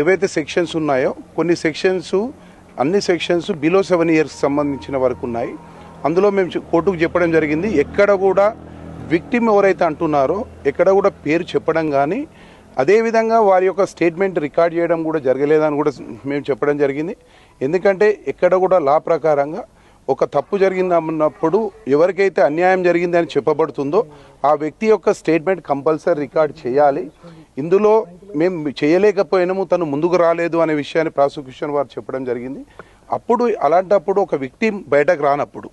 ఏవైతే సెక్షన్స్ ఉన్నాయో కొన్ని సెక్షన్స్ అన్ని సెక్షన్స్ బిలో సెవెన్ ఇయర్స్ సంబంధించిన వరకు ఉన్నాయి. అందులో మేము కోర్టుకు చెప్పడం జరిగింది ఎక్కడ కూడా విక్టిమ్ ఎవరైతే అంటున్నారో ఎక్కడ కూడా పేరు చెప్పడం కానీ అదేవిధంగా వారి యొక్క స్టేట్మెంట్ రికార్డ్ చేయడం కూడా జరగలేదని కూడా మేము చెప్పడం జరిగింది. ఎందుకంటే ఎక్కడ కూడా లా ప్రకారంగా ఒక తప్పు జరిగిందన్నప్పుడు ఎవరికైతే అన్యాయం జరిగిందని చెప్పబడుతుందో ఆ వ్యక్తి యొక్క స్టేట్మెంట్ కంపల్సరీ రికార్డ్ చేయాలి. ఇందులో మేము చేయలేకపోయినాము తను ముందుకు రాలేదు అనే విషయాన్ని ప్రాసిక్యూషన్ వారు చెప్పడం జరిగింది. అప్పుడు అలాంటప్పుడు ఒక వ్యక్తి బయటకు రానప్పుడు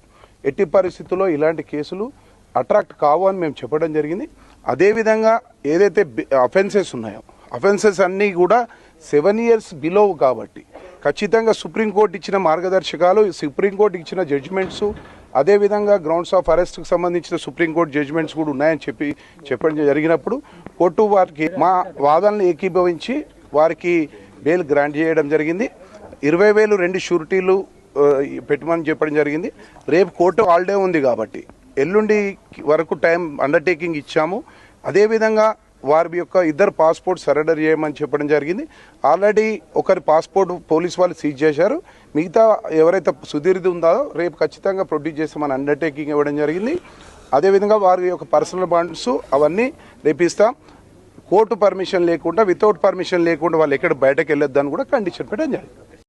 ఎట్టి పరిస్థితుల్లో ఇలాంటి కేసులు అట్రాక్ట్ కావు అని మేము చెప్పడం జరిగింది. అదేవిధంగా ఏదైతే అఫెన్సెస్ ఉన్నాయో అఫెన్సెస్ అన్నీ కూడా సెవెన్ ఇయర్స్ బిలో కాబట్టి ఖచ్చితంగా సుప్రీంకోర్టు ఇచ్చిన మార్గదర్శకాలు సుప్రీంకోర్టు ఇచ్చిన జడ్జిమెంట్స్ అదేవిధంగా గ్రౌండ్స్ ఆఫ్ అరెస్ట్కి సంబంధించిన సుప్రీంకోర్టు జడ్జిమెంట్స్ కూడా ఉన్నాయని చెప్పి చెప్పడం జరిగినప్పుడు కోర్టు వారికి మా వాదనలు ఏకీభవించి వారికి బెయిల్ గ్రాంట్ చేయడం జరిగింది. ఇరవై వేలు రెండు షూరిటీలు పెట్టమని చెప్పడం జరిగింది. రేపు కోర్టు హాలిడే ఉంది కాబట్టి ఎల్లుండి వరకు టైం అండర్టేకింగ్ ఇచ్చాము. అదేవిధంగా వారి యొక్క ఇద్దరు పాస్పోర్ట్ సరెండర్ చేయమని చెప్పడం జరిగింది. ఆల్రెడీ ఒకరి పాస్పోర్ట్ పోలీస్ వాళ్ళు సీజ్ చేశారు. మిగతా ఎవరైతే సుదీర్ది ఉందో రేపు ఖచ్చితంగా ప్రొడ్యూస్ చేస్తామని అండర్టేకింగ్ ఇవ్వడం జరిగింది. అదేవిధంగా వారి యొక్క పర్సనల్ బాండ్స్ అవన్నీ రేపిస్తాం కోర్టు పర్మిషన్ లేకుండా వితౌట్ పర్మిషన్ లేకుండా వాళ్ళు ఎక్కడ బయటకు వెళ్ళొద్దని కూడా కండిషన్ పెట్టడం జరిగింది.